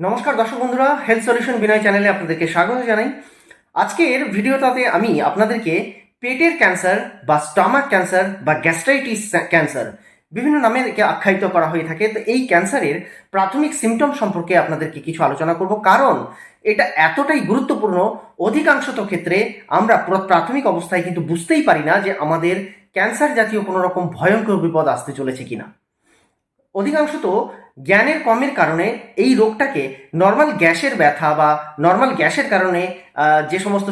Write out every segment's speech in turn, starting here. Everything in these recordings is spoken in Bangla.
নমস্কার দর্শক বন্ধুরা হেলথ সলিউশন বিনয় চ্যানেলে আপনাদেরকে স্বাগত জানাই। আজকের ভিডিওটাতে আমি আপনাদেরকে পেটের ক্যান্সার বা স্টমাক ক্যান্সার বা গ্যাস্ট্রাইটিস ক্যান্সার বিভিন্ন নামে একে আখ্যায়িত করা হয়ে থাকে। তো এই ক্যান্সারের প্রাথমিক সিমটম সম্পর্কে আপনাদেরকে কিছু আলোচনা করব। কারণ এটা এতটাই গুরুত্বপূর্ণ অধিকাংশত ক্ষেত্রে আমরা প্রাথমিক অবস্থায় কিন্তু বুঝতেই পারি না যে আমাদের ক্যান্সার জাতীয় কোনো রকম ভয়ঙ্কর বিপদ আসতে চলেছে কিনা। অধিকাংশত জ্ঞানের কমের কারণে এই রোগটাকে নর্মাল গ্যাসের ব্যথা বা নর্মাল গ্যাসের কারণে যে সমস্ত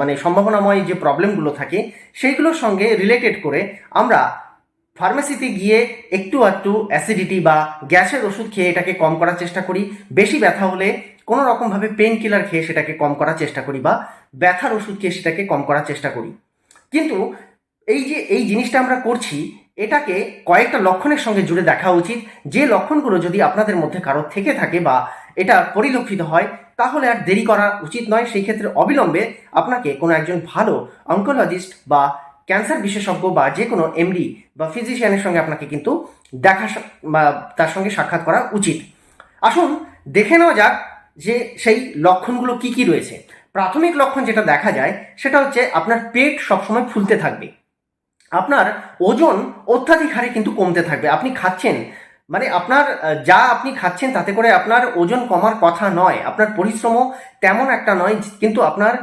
মানে সম্ভাবনাময় যে প্রবলেমগুলো থাকে, সেইগুলোর সঙ্গে রিলেটেড করে আমরা ফার্মেসিতে গিয়ে একটু একটু অ্যাসিডিটি বা গ্যাসের ওষুধ খেয়ে এটাকে কম করার চেষ্টা করি। বেশি ব্যথা হলে কোনো রকমভাবে পেন কিলার খেয়ে সেটাকে কম করার চেষ্টা করি বা ব্যথার ওষুধ খেয়ে সেটাকে কম করার চেষ্টা করি। কিন্তু এই যে, এই জিনিসটা আমরা করছি এটাকে কয়েকটা লক্ষণের সঙ্গে জুড়ে দেখা উচিত। যে লক্ষণগুলো যদি আপনাদের মধ্যে কারোর থেকে থাকে বা এটা পরিলক্ষিত হয়, তাহলে আর দেরি করা উচিত নয়। সেই ক্ষেত্রে অবিলম্বে আপনাকে কোনো একজন ভালো অঙ্কোলজিস্ট বা ক্যান্সার বিশেষজ্ঞ বা যে কোনো এমডি বা ফিজিশিয়ানের সঙ্গে আপনাকে কিন্তু দেখা বা তার সঙ্গে সাক্ষাৎ করা উচিত। আসুন দেখে নেওয়া যাক যে সেই লক্ষণগুলো কি কি রয়েছে। প্রাথমিক লক্ষণ যেটা দেখা যায়, সেটা হচ্ছে আপনার পেট সবসময় ফুলতে থাকবে। আপনার ওজন অত্যাধিক হারে কিন্তু কমতে থাকবে। আপনি খাচ্ছেন মানে আপনার যা আপনি খাচ্ছেন তাতে করে আপনার ওজন কমার কথা নয়। আপনার পরিশ্রমও তেমন একটা নয়, কিন্তু আপনার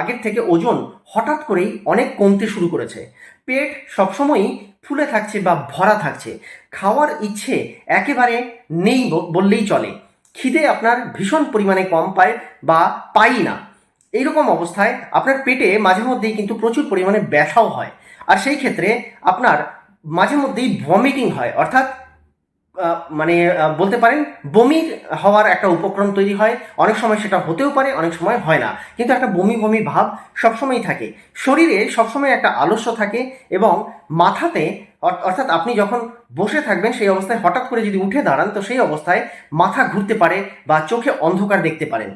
আগের থেকে ওজন হঠাৎ করেই অনেক কমতে শুরু করেছে। পেট সবসময়ই ফুলে থাকছে বা ভরা থাকছে। খাওয়ার ইচ্ছে একেবারে নেই বললেই চলে। খিদে আপনার ভীষণ পরিমাণে কম পায় বা পাই না। এইরকম অবস্থায় আপনার পেটে মাঝে মধ্যেই কিন্তু প্রচুর পরিমাণে ব্যথাও হয়। আর সেই ক্ষেত্রে আপনার মাঝে মধ্যেই ভমিটিং হয়, অর্থাৎ মানে বলতে পারেন বমি হওয়ার একটা উপক্রম তৈরি হয়। অনেক সময় সেটা হতেও পারে, অনেক সময় হয় না। কিন্তু একটা বমি বমি ভাব সবসময়ই থাকে। শরীরে সবসময় একটা আলস্য থাকে এবং মাথাতে অর্থাৎ আপনি যখন বসে থাকবেন সেই অবস্থায় হঠাৎ করে যদি উঠে দাঁড়ান, তো সেই অবস্থায় মাথা ঘুরতে পারে বা চোখে অন্ধকার দেখতে পারেন।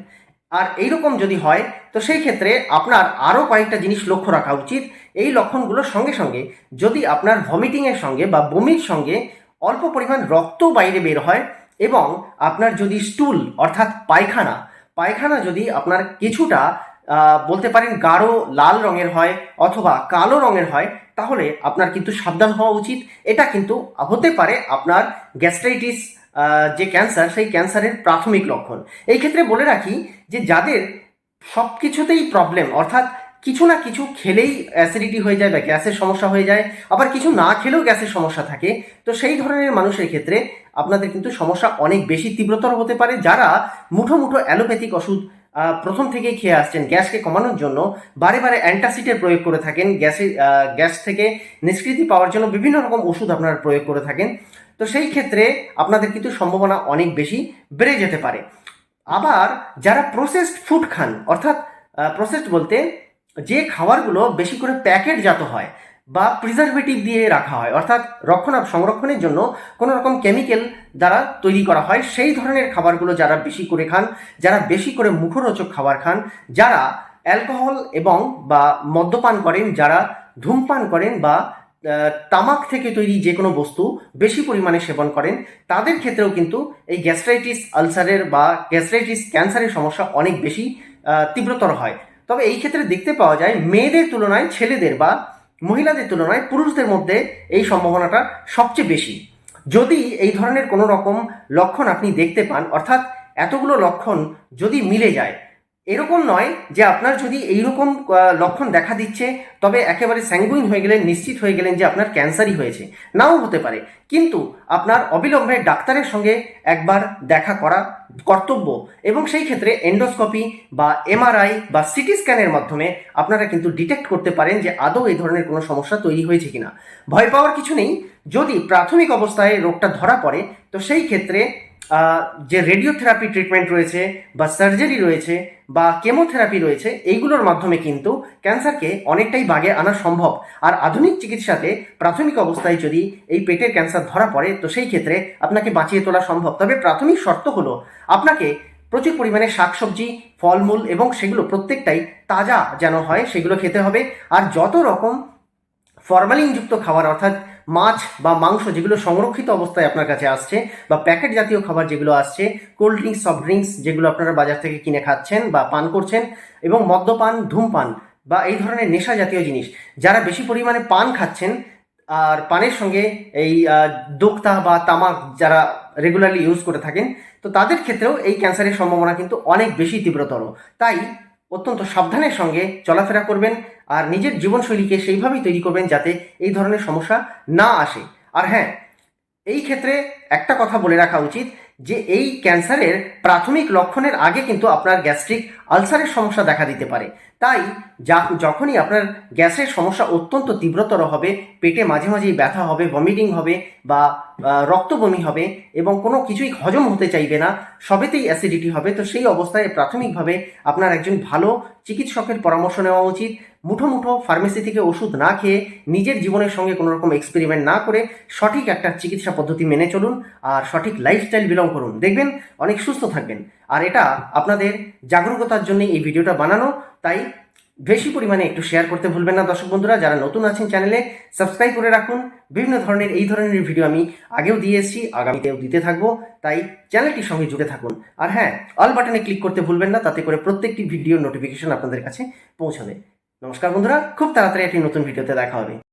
আর এইরকম যদি হয়, তো সেই ক্ষেত্রে আপনার আরও কয়েকটা জিনিস লক্ষ্য রাখা উচিত। এই লক্ষণগুলোর সঙ্গে সঙ্গে যদি আপনার ভমিটিংয়ের সঙ্গে বা বমির সঙ্গে অল্প পরিমাণ রক্ত বাইরে বের হয় এবং আপনার যদি স্টুল অর্থাৎ পায়খানা পায়খানা যদি আপনার কিছুটা বলতে পারেন গাঢ় লাল রঙের হয় অথবা কালো রঙের হয়, তাহলে আপনার কিন্তু সাবধান হওয়া উচিত। এটা কিন্তু হতে পারে আপনার গ্যাস্ট্রাইটিস যে ক্যান্সার সেই ক্যান্সারের প্রাথমিক লক্ষণ। এই ক্ষেত্রে বলে রাখি যে, যাদের সব কিছুতেই প্রবলেম অর্থাৎ কিছু না কিছু খেলেই অ্যাসিডিটি হয়ে যায় বা গ্যাসের সমস্যা হয়ে যায়, আবার কিছু না খেলেও গ্যাসের সমস্যা থাকে, তো সেই ধরনের মানুষের ক্ষেত্রে আপনাদের কিন্তু সমস্যা অনেক বেশি তীব্রতর হতে পারে, যারা মুঠো মুঠো অ্যালোপ্যাথিক ওষুধ প্রথম থেকেই খেয়ে আসছেন গ্যাসকে কমানোর জন্য। বারে বারে অ্যান্টাসিডের প্রয়োগ করে থাকেন। গ্যাসে গ্যাস থেকে নিষ্কৃতি পাওয়ার জন্য বিভিন্ন রকম ওষুধ আপনারা প্রয়োগ করে থাকেন। তো সেই ক্ষেত্রে আপনাদের কিন্তু সম্ভাবনা অনেক বেশি বেড়ে যেতে পারে। আবার যারা প্রসেসড ফুড খান, অর্থাৎ প্রসেসড বলতে যে খাবারগুলো বেশি করে প্যাকেটজাত হয় বা প্রিজারভেটিভ দিয়ে রাখা হয়, অর্থাৎ রক্ষণা, সংরক্ষণের জন্য কোনো রকম কেমিক্যাল দ্বারা তৈরি করা হয়। সেই ধরনের খাবারগুলো যারা বেশি করে খান, যারা বেশি করে মুখরোচক খাবার খান, যারা অ্যালকোহল এবং বা মদ্যপান করেন, যারা ধূমপান করেন বা তামাক থেকে তৈরি যে কোনো বস্তু বেশি পরিমাণে সেবন করেন, তাদের ক্ষেত্রেও কিন্তু এই গ্যাস্ট্রাইটিস আলসারের বা গ্যাস্ট্রাইটিস ক্যান্সারের সমস্যা অনেক বেশি তীব্রতর হয়। তবে এই ক্ষেত্রে দেখতে পাওয়া যায়, মেয়েদের তুলনায় ছেলেদের বা মহিলাদের তুলনায় পুরুষদের মধ্যে এই সম্ভাবনাটা সবচেয়ে বেশি। যদি এই ধরনের কোনো রকম লক্ষণ আপনি দেখতে পান, অর্থাৎ এতগুলো লক্ষণ যদি মিলে যায় এরকম নয় যে আপনার যদি এইরকম লক্ষণ দেখা দিচ্ছে, তবে একেবারে স্যাঙ্গুইন হয়ে গেলেন, নিশ্চিত হয়ে গেলেন যে আপনার ক্যান্সারই হয়েছে। নাও হতে পারে। কিন্তু আপনার অবিলম্বে ডাক্তারের সঙ্গে একবার দেখা করা কর্তব্য এবং সেই ক্ষেত্রে এন্ডোস্কোপি বা এমআরআই বা সিটি স্ক্যানের মাধ্যমে আপনারা কিন্তু ডিটেক্ট করতে পারেন যে আদৌ এই ধরনের কোনো সমস্যা তৈরি হয়েছে কিনা। ভয় পাওয়ার কিছু নেই। যদি প্রাথমিক অবস্থায় রোগটা ধরা পড়ে, তো সেই ক্ষেত্রে যে রেডিওথেরাপি ট্রিটমেন্ট রয়েছে বা সার্জারি রয়েছে বা কেমোথেরাপি রয়েছে, এইগুলোর মাধ্যমে কিন্তু ক্যান্সারকে অনেকটাই বাগে আনা সম্ভব। আর আধুনিক চিকিৎসাতে প্রাথমিক অবস্থায় যদি এই পেটের ক্যান্সার ধরা পড়ে, তো সেই ক্ষেত্রে আপনাকে বাঁচিয়ে তোলা সম্ভব। তবে প্রাথমিক শর্ত হলো, আপনাকে প্রচুর পরিমাণে শাকসবজি, ফলমূল এবং সেগুলো প্রত্যেকটাই তাজা যেন হয়, সেগুলো খেতে হবে। আর যত রকম ফরমালিনযুক্ত খাবার, অর্থাৎ মাছ বা মাংস যেগুলো সংরক্ষিত অবস্থায় আপনার কাছে আসছে বা প্যাকেট জাতীয় খাবার যেগুলো আসছে কোল্ড ড্রিঙ্কস সফট ড্রিঙ্কস যেগুলো আপনারা বাজার থেকে কিনে খাচ্ছেন বা পান করছেন এবং মদ্যপান, ধূমপান বা এই ধরনের নেশা জাতীয় জিনিস, যারা বেশি পরিমাণে পান খাচ্ছেন আর পানের সঙ্গে এই দোক্তা বা তামাক যারা রেগুলারলি ইউজ করে থাকেন, তো তাদের ক্ষেত্রেও এই ক্যান্সারের সম্ভাবনা কিন্তু অনেক বেশি তীব্রতর। তাই অত্যন্ত সাবধানের সঙ্গে চলাফেরা করবেন আর নিজের জীবনশৈলীকে সেইভাবেই তৈরি করবেন যাতে এই ধরনের সমস্যা না আসে। আর হ্যাঁ এই ক্ষেত্রে একটা কথা বলে রাখা উচিত যে এই ক্যান্সারের প্রাথমিক লক্ষণের আগে কিন্তু আপনার গ্যাস্ট্রিক আলসারের সমস্যা দেখা দিতে পারে। তাই যা যখনই আপনার গ্যাসের সমস্যা অত্যন্ত তীব্রতর হবে, পেটে মাঝে মাঝেই ব্যথা হবে ভমিটিং হবে বা রক্ত বমি হবে এবং কোনো কিছুই হজম হতে চাইবে না, সবেতেই অ্যাসিডিটি হবে, তো সেই অবস্থায় প্রাথমিকভাবে আপনার একজন ভালো চিকিৎসকের পরামর্শ নেওয়া উচিত। মুঠো মুঠো ফার্মেসি থেকে ওষুধ না খেয়ে নিজের জীবনের সঙ্গে কোনো রকম এক্সপেরিমেন্ট না করে সঠিক একটা চিকিৎসা পদ্ধতি মেনে চলুন আর সঠিক লাইফস্টাইল বিলং করুন। দেখবেন অনেক সুস্থ থাকবেন। আর এটা আপনাদের জাগরুকতার জন্য এই ভিডিওটা বানানো, তাই বেশি পরিমাণে একটু শেয়ার করতে ভুলবেন না দর্শক বন্ধুরা। যারা নতুন আছেন চ্যানেলে সাবস্ক্রাইব করে রাখুন। বিভিন্ন ধরনের, এই ধরনের ভিডিও আমি আগেও দিয়ে এসেছি, আগামীতেও দিতে থাকব। তাই চ্যানেলটির সঙ্গে জুড়ে থাকুন। আর হ্যাঁ অল বাটনে ক্লিক করতে ভুলবেন না, তাতে করে প্রত্যেকটি ভিডিও নোটিফিকেশন আপনাদের কাছে পৌঁছাবে। নমস্কার বন্ধুরা খুব তাড়াতাড়ি একটি নতুন ভিডিওতে দেখা হবে।